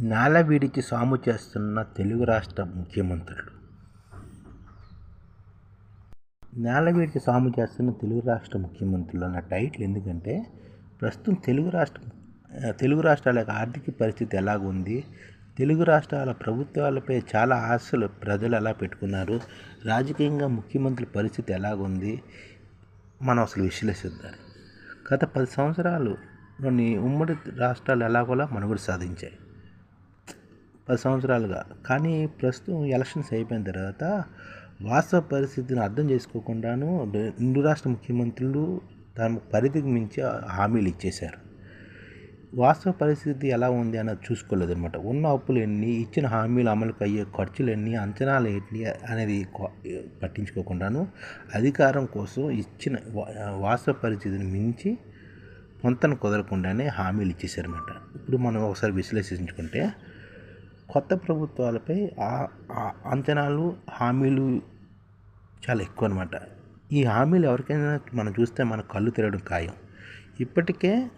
నేల విడిచి సాము చేస్తున్న తెలుగు రాష్ట్ర ముఖ్యమంత్రులు. నేల విడిచి సాము చేస్తున్న తెలుగు రాష్ట్ర ముఖ్యమంత్రులు అన్న టైటిల్ ఎందుకంటే ప్రస్తుతం తెలుగు రాష్ట్రం తెలుగు రాష్ట్రాల యొక్క ఆర్థిక పరిస్థితి ఎలాగ ఉంది తెలుగు రాష్ట్రాల ప్రభుత్వాలపై చాలా ఆశలు ప్రజలు ఎలా పెట్టుకున్నారు రాజకీయంగా ముఖ్యమంత్రి పరిస్థితి ఎలాగుంది మనం అసలు విశ్లేషిద్దాం. గత పది సంవత్సరాలులోని ఉమ్మడి రాష్ట్రాలు ఎలాగోలా మనుగడ సాధించాయి. పది సంవత్సరాలుగా కానీ ప్రస్తుతం ఎలక్షన్స్ అయిపోయిన తర్వాత వాస్తవ పరిస్థితిని అర్థం చేసుకోకుండాను రెండు రాష్ట్ర ముఖ్యమంత్రులు తమ పరిధికి మించి హామీలు ఇచ్చేశారు. వాస్తవ పరిస్థితి ఎలా ఉంది అన్నది చూసుకోలేదు అనమాట ఉన్న అప్పులు ఎన్ని ఇచ్చిన హామీలు అమలుకు అయ్యే ఖర్చులు ఎన్ని అంచనాలు ఏంటి అనేది పట్టించుకోకుండాను అధికారం కోసం ఇచ్చిన వాస్తవ పరిస్థితిని మించి పొంతను కుదరకుండానే హామీలు ఇచ్చేసారన్నమాట ఇప్పుడు మనం ఒకసారి విశ్లేషించుకుంటే కొత్త ప్రభుత్వాలపై అంచనాలు హామీలు చాలా ఎక్కువ అనమాట ఈ హామీలు ఎవరికైనా మనం చూస్తే మన కళ్ళు తిరగడం ఖాయం. ఇప్పటికే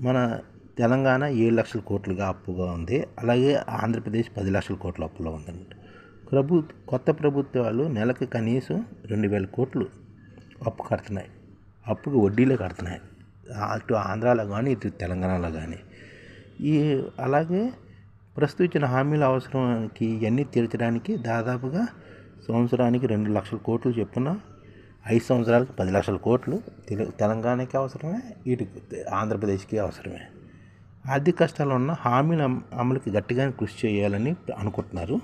మన తెలంగాణ ఏడు లక్షల కోట్లుగా అప్పుగా ఉంది. అలాగే ఆంధ్రప్రదేశ్ పది లక్షల కోట్ల అప్పులో ఉందన్నమాట. ప్రభు కొత్త ప్రభుత్వాలు నెలకు కనీసం రెండు వేల కోట్లు అప్పు కడుతున్నాయి. అప్పుకు వడ్డీలే కడుతున్నాయి. అటు ఆంధ్రాలో కానీ ఇటు తెలంగాణలో కానీ ఈ అలాగే ప్రస్తుతం ఇచ్చిన హామీల అవసరానికి ఇవన్నీ తీర్చడానికి దాదాపుగా సంవత్సరానికి రెండు లక్షల కోట్లు చెప్పున ఐదు సంవత్సరాలకు పది లక్షల కోట్లు తెలంగాణకి అవసరమే ఇటు ఆంధ్రప్రదేశ్కి అవసరమే. ఆర్థిక కష్టాలు ఉన్న హామీల అమలుకి గట్టిగా కృషి చేయాలని అనుకుంటున్నారు.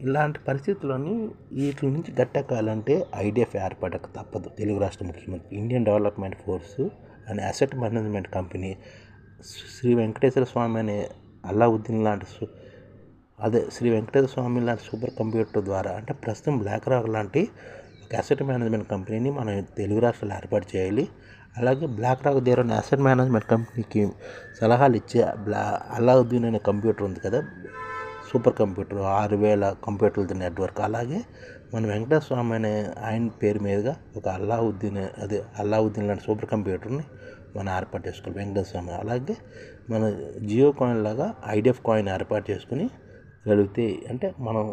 ఇలాంటి పరిస్థితుల్లోని వీటి నుంచి గట్టెక్కాలంటే ఐడిఎఫ్ ఏర్పడక తప్పదు. తెలుగు రాష్ట్ర ముఖ్యమంత్రి Indian development force and asset management company Shri Venkateswara Swamy అనే అల్లావుద్దీన్ లాంటి అదే శ్రీ వెంకటేశ్వర స్వామి లాంటి సూపర్ కంప్యూటర్ ద్వారా అంటే ప్రస్తుతం బ్లాక్ రాక్ లాంటి ఒక అసెట్ మేనేజ్మెంట్ కంపెనీని మనం తెలుగు రాష్ట్రాలు ఏర్పాటు చేయాలి. అలాగే బ్లాక్ రాక్ దగ్గర ఉన్న అసెట్ మేనేజ్మెంట్ కంపెనీకి సలహాలు ఇచ్చే బ్లా అల్లావుద్దీన్ అనే కంప్యూటర్ ఉంది కదా సూపర్ కంప్యూటర్ ఆరు వేల కంప్యూటర్లతో నెట్వర్క్. అలాగే మన వెంకటేశ్వర స్వామి అనే ఆయన పేరు మీదుగా ఒక అల్లావుద్దీన్ అదే అల్లావుద్దీన్ లాంటి సూపర్ కంప్యూటర్ని మనం ఏర్పాటు చేసుకోవాలి వెంకటేశ్వర స్వామి. అలాగే మన జియో కాయిన్ లాగా ఐడిఎఫ్ కాయిన్ ఏర్పాటు చేసుకుని గలిగితే అంటే మనం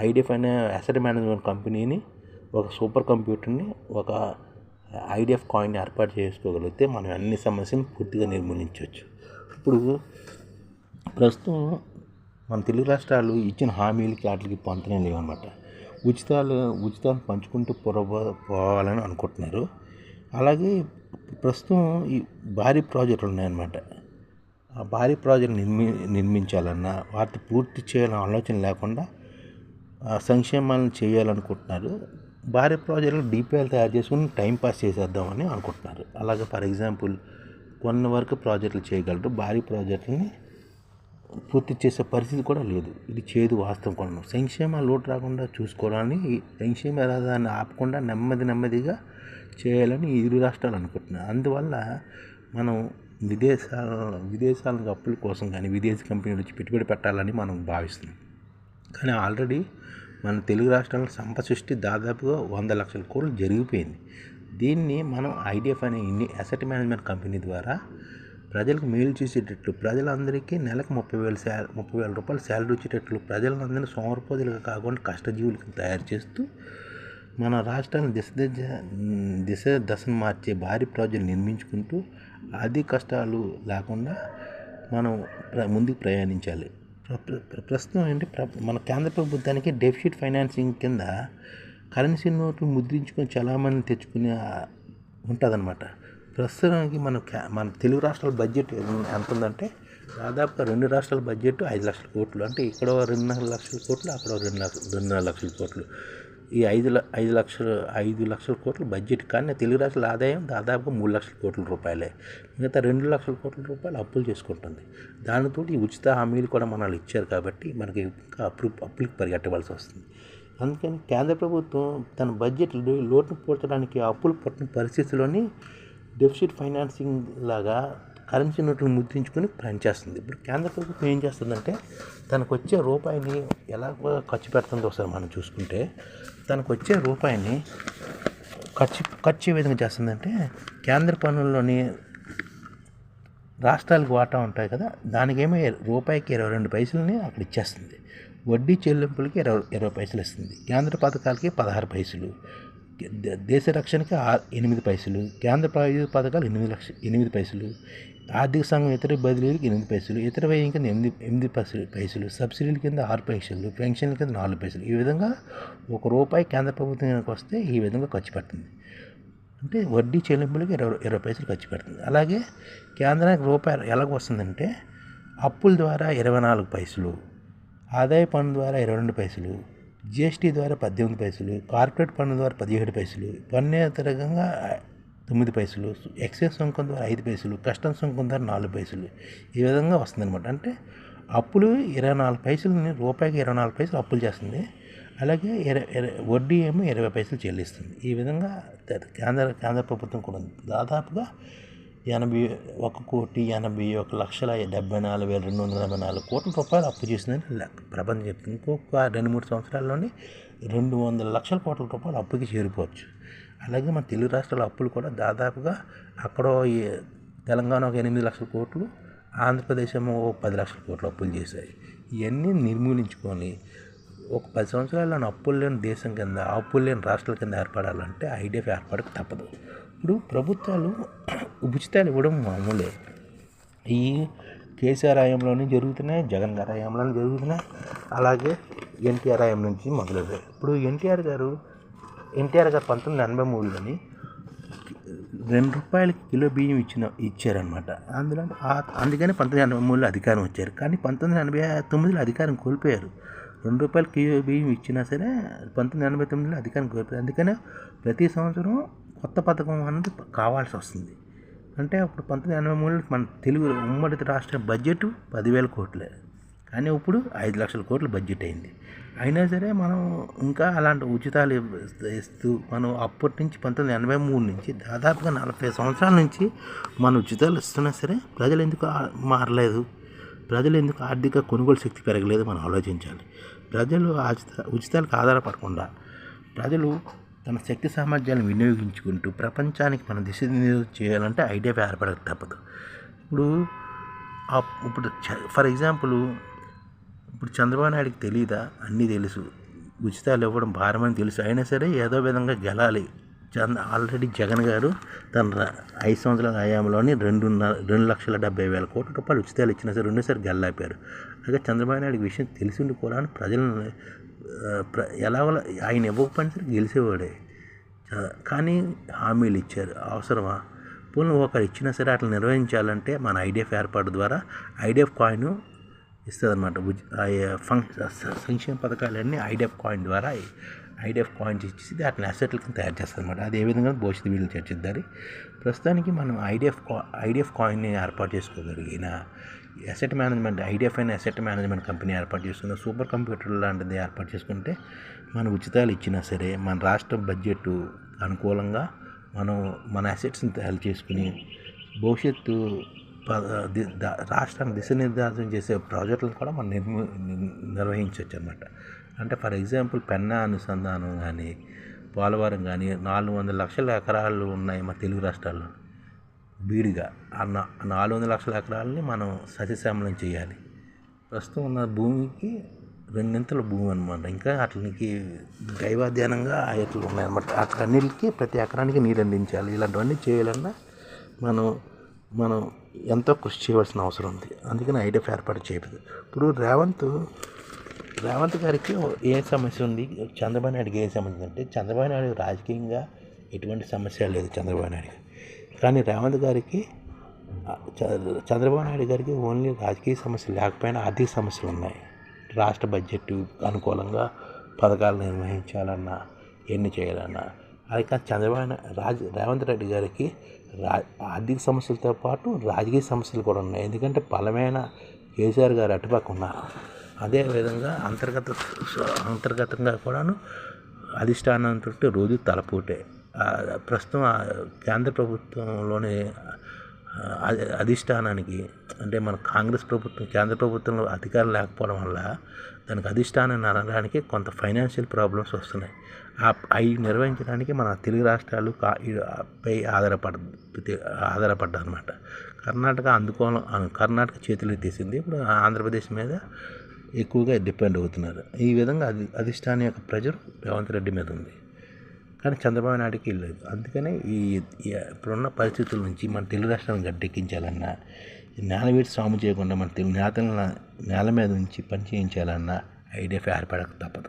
ఐడిఎఫ్ అనే అసెట్ మేనేజ్మెంట్ కంపెనీని ఒక సూపర్ కంప్యూటర్ని ఒక ఐడిఎఫ్ కాయిన్ ఏర్పాటు చేసుకోగలిగితే మనం అన్ని సమస్యలను పూర్తిగా నిర్మూలించవచ్చు. ఇప్పుడు ప్రస్తుతం మన తెలుగు రాష్ట్రాలు ఇచ్చిన హామీలకి వాటికి పొంతనే లేవన్నమాట ఉచితాలు ఉచితాలు పంచుకుంటూ పొరబో పోవాలని అనుకుంటున్నారు. అలాగే ప్రస్తుతం ఈ భారీ ప్రాజెక్టులు ఉన్నాయన్నమాట. ఆ భారీ ప్రాజెక్టు నిర్మి నిర్మించాలన్నా వాటి పూర్తి చేయాలని ఆలోచన లేకుండా సంక్షేమాలను చేయాలనుకుంటున్నారు. భారీ ప్రాజెక్టులు డీపీఎల్ తయారు చేసుకుని టైంపాస్ చేసేద్దామని అనుకుంటున్నారు. అలాగే ఫర్ ఎగ్జాంపుల్ కొన్ని వరకు ప్రాజెక్టులు చేయగలరు భారీ ప్రాజెక్టులని పూర్తి చేసే పరిస్థితి కూడా లేదు. ఇది చేదు వాస్తవం కూడా. సంక్షేమ లోటు రాకుండా చూసుకోవాలని సంక్షేమ రహదారిని ఆపకుండా నెమ్మది నెమ్మదిగా చేయాలని ఇరు రాష్ట్రాలు అనుకుంటున్నాయి. అందువల్ల మనం విదేశాల విదేశాలకు అప్పుల కోసం కానీ విదేశీ కంపెనీలు వచ్చి పెట్టుబడి పెట్టాలని మనం భావిస్తున్నాం. కానీ ఆల్రెడీ మన తెలుగు రాష్ట్రాల సంపద సృష్టి దాదాపుగా వంద లక్షల కోట్లు జరిగిపోయింది. దీన్ని మనం ఐడిఎఫ్ అనే ఇండి అసెట్ మేనేజ్మెంట్ కంపెనీ ద్వారా ప్రజలకు మేలు చేసేటట్లు ప్రజలందరికీ నెలకు ముప్పై వేల శాల ముప్పై వేల రూపాయలు శాలరీ వచ్చేటట్లు ప్రజలందరినీ సోమరపోదులుగా కాకుండా కష్టజీవులకు తయారు చేస్తూ మన రాష్ట్రాన్ని దిశ దిశ దిశ దశను మార్చే భారీ ప్రాజెక్టులు నిర్మించుకుంటూ అది కష్టాలు లేకుండా మనం ముందుకు ప్రయాణించాలి. ప్రస్తుతం ఏంటి మన కేంద్ర ప్రభుత్వానికి డెఫిసిట్ ఫైనాన్సింగ్ కింద కరెన్సీ నోట్లు ముద్రించుకొని చలామణి తెచ్చుకునే ఉంటుందన్నమాట. ప్రస్తుతానికి మన మన తెలుగు రాష్ట్రాల బడ్జెట్ ఎంత ఉందంటే దాదాపుగా రెండు రాష్ట్రాల బడ్జెట్ ఐదు లక్షల కోట్లు. అంటే ఇక్కడ రెండున్నర లక్షల కోట్లు అక్కడ రెండు రెండున్నర లక్షల కోట్లు. ఈ ఐదు ఐదు లక్షల ఐదు లక్షల కోట్ల బడ్జెట్ కానీ తెలుగు రాష్ట్రాల ఆదాయం దాదాపుగా మూడు లక్షల కోట్ల రూపాయలే. మిగతా రెండు లక్షల కోట్ల రూపాయలు అప్పులు చేసుకుంటుంది. దానితో ఈ ఉచిత హామీలు కూడా మనల్ని ఇచ్చారు కాబట్టి మనకి ఇంకా అప్పు అప్పులకి పరిగెట్టవలసి వస్తుంది. అందుకని కేంద్ర ప్రభుత్వం తన బడ్జెట్ లోటును పూడ్చడానికి అప్పులు పుట్టిన పరిస్థితిలోని డెఫిసిట్ ఫైనాన్సింగ్ లాగా కరెన్సీ నోట్లు ముద్రించుకొని పనిచేస్తుంది ఇప్పుడు కేంద్ర ప్రభుత్వం ఏం చేస్తుందంటే తనకు వచ్చే రూపాయిని ఎలా ఖర్చు పెడుతుందో ఒకసారి మనం చూసుకుంటే తనకు వచ్చే రూపాయిని ఖర్చు ఖర్చు ఏ విధంగా చేస్తుందంటే కేంద్ర పన్నుల్లోని రాష్ట్రాలకు వాటా ఉంటాయి కదా దానికేమో రూపాయికి ఇరవై రెండు పైసలని అక్కడ ఇచ్చేస్తుంది. వడ్డీ చెల్లింపులకి ఇరవై ఇరవై పైసలు ఇస్తుంది. కేంద్ర పథకాలకి పదహారు పైసలు. దేశ రక్షణకి ఎనిమిది పైసలు కేంద్ర ప్రాయోజిత పథకాలు ఎనిమిది లక్ష ఎనిమిది పైసలు ఆర్థిక సంఘం ఇతర బదిలీలకు ఎనిమిది పైసలు ఇతర వ్యయం కింద ఎనిమిది ఎనిమిది పైసలు పైసలు సబ్సిడీల కింద ఆరు పైసలు పెన్షన్ల కింద నాలుగు పైసలు. ఈ విధంగా ఒక రూపాయి కేంద్ర ప్రభుత్వానికి వస్తే ఈ విధంగా ఖర్చు పెడుతుంది. అంటే వడ్డీ చెల్లింపులకు ఇరవై ఇరవై పైసలు ఖర్చు పెడుతుంది. అలాగే కేంద్రానికి రూపాయి ఎలాగ వస్తుందంటే అప్పుల ద్వారా ఇరవై నాలుగు పైసలు ఆదాయ పన్ను ద్వారా ఇరవై రెండు పైసలు జిఎస్టీ ద్వారా పద్దెనిమిది పైసలు కార్పొరేట్ పన్ను ద్వారా పదిహేడు పైసలు పన్నేతరంగా తొమ్మిది పైసలు ఎక్సైజ్ సుంకం ద్వారా ఐదు పైసలు కస్టమ్స్ సుంకం ద్వారా నాలుగు పైసలు ఈ విధంగా వస్తుందన్నమాట అంటే అప్పులు ఇరవై నాలుగు పైసలని రూపాయికి ఇరవై నాలుగు పైసలు అప్పులు చేస్తుంది అలాగే ఇరవై ఇరవై వడ్డీ ఏమో ఇరవై పైసలు చెల్లిస్తుంది ఈ విధంగా కేంద్ర కేంద్ర ప్రభుత్వం కూడా ఉంది. దాదాపుగా ఎనభై ఒక కోటి ఎనభై ఒక లక్షల డెబ్బై నాలుగు వేల రెండు వందల ఎనభై నాలుగు కోట్ల రూపాయలు అప్పు చేసిందని ప్రబంధం ప్రపంచం చెప్తుంది. ఇంకొక రెండు మూడు సంవత్సరాల్లోనే రెండు వందల లక్షల కోట్ల రూపాయలు అప్పుకి చేరిపోవచ్చు. అలాగే మన తెలుగు రాష్ట్రాల అప్పులు కూడా దాదాపుగా అక్కడో ఈ తెలంగాణ ఒక ఎనిమిది లక్షల కోట్లు ఆంధ్రప్రదేశ్ ఏమో పది లక్షల కోట్లు అప్పులు చేశాయి. ఇవన్నీ నిర్మూలించుకొని ఒక పది సంవత్సరాల్లో అప్పులు లేని దేశం కింద అప్పులు లేని రాష్ట్రాల కింద ఏర్పడాలంటే ఐడిఎఫ్ ఏర్పడక తప్పదు. ఇప్పుడు ప్రభుత్వాలు ఉచితాలు ఇవ్వడం మామూలే. ఈ కేసీఆర్ హయాంలోనే జరుగుతున్నాయి జగన్ గారి హయాంలోనే జరుగుతున్నాయి అలాగే ఎన్టీఆర్ హయాం నుంచి మొదలవుతాయి ఇప్పుడు ఎన్టీఆర్ గారు ఎన్టీఆర్ గారు పంతొమ్మిది ఎనభై మూడులోని రెండు రూపాయలకి కిలో బియ్యం ఇచ్చిన ఇచ్చారనమాట అందులో అందుకని పంతొమ్మిది ఎనభై మూడులో అధికారం వచ్చారు. కానీ పంతొమ్మిది ఎనభై తొమ్మిదిలో అధికారం కోల్పోయారు. రెండు రూపాయల కిలో బియ్యం ఇచ్చినా సరే పంతొమ్మిది ఎనభై తొమ్మిదిలో అధికారం కోల్పోయారు. అందుకనే ప్రతి సంవత్సరం కొత్త పథకం అనేది కావాల్సి వస్తుంది. అంటే అప్పుడు పంతొమ్మిది ఎనభై మూడులో మన తెలుగు ఉమ్మడి రాష్ట్ర బడ్జెట్ పదివేల కోట్లే. కానీ ఇప్పుడు ఐదు లక్షల కోట్ల బడ్జెట్ అయింది. అయినా సరే మనం ఇంకా అలాంటి ఉచితాలు ఇస్తూ మనం అప్పటి నుంచి పంతొమ్మిది ఎనభై మూడు నుంచి దాదాపుగా నలభై సంవత్సరాల నుంచి మనం ఉచితాలు ఇస్తున్నా సరే ప్రజలు ఎందుకు మారలేదు? ప్రజలు ఎందుకు ఆర్థిక కొనుగోలు శక్తి పెరగలేదు మనం ఆలోచించాలి. ప్రజలు ఆచిత- ఉచితాలకు ఆధారపడకుండా ప్రజలు తన శక్తి సామర్థ్యాలను వినియోగించుకుంటూ ప్రపంచానికి మన దిశ చేయాలంటే ఐడియా ఏర్పడక తప్పదు. ఇప్పుడు ఇప్పుడు ఫర్ ఎగ్జాంపుల్ ఇప్పుడు చంద్రబాబు నాయుడుకి తెలియదా అన్నీ తెలుసు. ఉచితాలు ఇవ్వడం భారమని తెలుసు. అయినా సరే ఏదో విధంగా గెలాలి. చంద్ర ఆల్రెడీ జగన్ గారు తన ఐదు సంవత్సరాల హయాంలోని రెండున్నర రెండు లక్షల డెబ్బై వేల కోట్ల రూపాయలు ఉచితాలు ఇచ్చినా సరే రెండోసారి గెల్లాపారు. అలాగే చంద్రబాబు నాయుడు విషయం తెలిసి ఉండిపోవాలని ప్రజలను ప్ర ఎలాగోలా ఆయన ఇవ్వకపోయినా సరే గెలిచేవాడే. కానీ హామీలు ఇచ్చారు. అవసరమా? పోనీ ఒకరు ఇచ్చినా సరే అట్లా నిర్వహించాలంటే మన ఐడిఎఫ్ ఏర్పాటు ద్వారా ఐడిఎఫ్ కాయిన్ ఇస్తుంది అనమాట ఫంక్ సంక్షేమ పథకాలన్నీ ఐడిఎఫ్ కాయిన్ ద్వారా ఐడిఎఫ్ కాయిన్స్ ఇచ్చేసి వాటిని అసెట్ల కింద తయారు చేస్తారు అనమాట అది ఏ విధంగా భవిష్యత్తు వీళ్ళు చర్చిద్దారు ప్రస్తుతానికి మనం ఐడిఎఫ్ ఐడిఎఫ్ కాయిన్ని ఏర్పాటు చేసుకోగలిగిన అసెట్ మేనేజ్మెంట్ ఐడిఎఫ్ అయిన అసెట్ మేనేజ్మెంట్ కంపెనీ ఏర్పాటు చేసుకున్న సూపర్ కంప్యూటర్ లాంటిది ఏర్పాటు చేసుకుంటే మన ఉచితాలు ఇచ్చినా సరే మన రాష్ట్ర బడ్జెట్ అనుకూలంగా మనం మన అసెట్స్ని తయారు చేసుకుని భవిష్యత్తు ప- ది- ద- చేసే ప్రాజెక్టులను కూడా మనం నిర్మ నిర్వహించవచ్చు అనమాట అంటే ఫర్ ఎగ్జాంపుల్ పెన్నా అనుసంధానం కానీ పోలవరం కానీ నాలుగు వందల లక్షల ఎకరాలు ఉన్నాయి మన తెలుగు రాష్ట్రాల్లో. బీడిగా ఆ నాలుగు వందల లక్షల ఎకరాలని మనం సస్యశ్యామలం చేయాలి. ప్రస్తుతం ఉన్న భూమికి రెండింతల భూమి అనమాట ఇంకా అట్లకి దైవాధ్యానంగా అట్లా ఉన్నాయన్నమాట అట్లన్నిటికీ ప్రతి ఎకరానికి నీరు అందించాలి. ఇలాంటివన్నీ చేయాలన్నా మనం మనం ఎంతో కృషి చేయవలసిన అవసరం ఉంది. అందుకని ఐడిఎఫ్ ఏర్పాటు చేయదు ఇప్పుడు రేవంత్ రేవంత్ గారికి ఏ సమస్య ఉంది? చంద్రబాబు నాయుడుకి ఏ సమస్య అంటే చంద్రబాబు నాయుడు రాజకీయంగా ఎటువంటి సమస్య లేదు చంద్రబాబు నాయుడు కానీ రేవంత్ గారికి చంద్రబాబు నాయుడు గారికి ఓన్లీ రాజకీయ సమస్యలు లేకపోయినా ఆర్థిక సమస్యలు ఉన్నాయి. రాష్ట్ర బడ్జెట్ అనుకూలంగా పథకాలు నిర్వహించాలన్నా ఎన్ని చేయాలన్నా. అది కానీ చంద్రబాబు రాజ రేవంత్ రెడ్డి గారికి రా ఆర్థిక సమస్యలతో పాటు రాజకీయ సమస్యలు కూడా ఉన్నాయి. ఎందుకంటే బలమైన కేసీఆర్ గారు అటుపక్క ఉన్నారు. అదేవిధంగా అంతర్గత అంతర్గతంగా కూడాను అధిష్టానంతో రోజు తలపోటే. ప్రస్తుతం కేంద్ర ప్రభుత్వంలోని అధి- అధిష్టానానికి అంటే మన కాంగ్రెస్ ప్రభుత్వం కేంద్ర ప్రభుత్వంలో అధికారం లేకపోవడం వల్ల దానికి అధిష్టానాన్ని అనడానికి కొంత ఫైనాన్షియల్ ప్రాబ్లమ్స్ వస్తున్నాయి. ఆ అవి నిర్వహించడానికి మన తెలుగు రాష్ట్రాలు కా- పై ఆధారపడ ఆధారపడ్డా అనమాట కర్ణాటక అందుకోవాలి కర్ణాటక చేతులు తీసింది ఇప్పుడు ఆంధ్రప్రదేశ్ మీద ఎక్కువగా డిపెండ్ అవుతున్నారు. ఈ విధంగా అది అధిష్టానం యొక్క ప్రెజర్ రేవంత్ రెడ్డి మీద ఉంది. కానీ చంద్రబాబు నాయుడుకి లేదు. అందుకనే ఈ ఇప్పుడున్న పరిస్థితుల నుంచి మన తెలుగు రాష్ట్రాలను గట్టెక్కించాలన్నా ఈ నేల వీటి సాము చేయకుండా మన తెలుగు నేతలను నేల మీద నుంచి పని చేయించాలన్నా ఐడియా ఏర్పడక తప్పదు.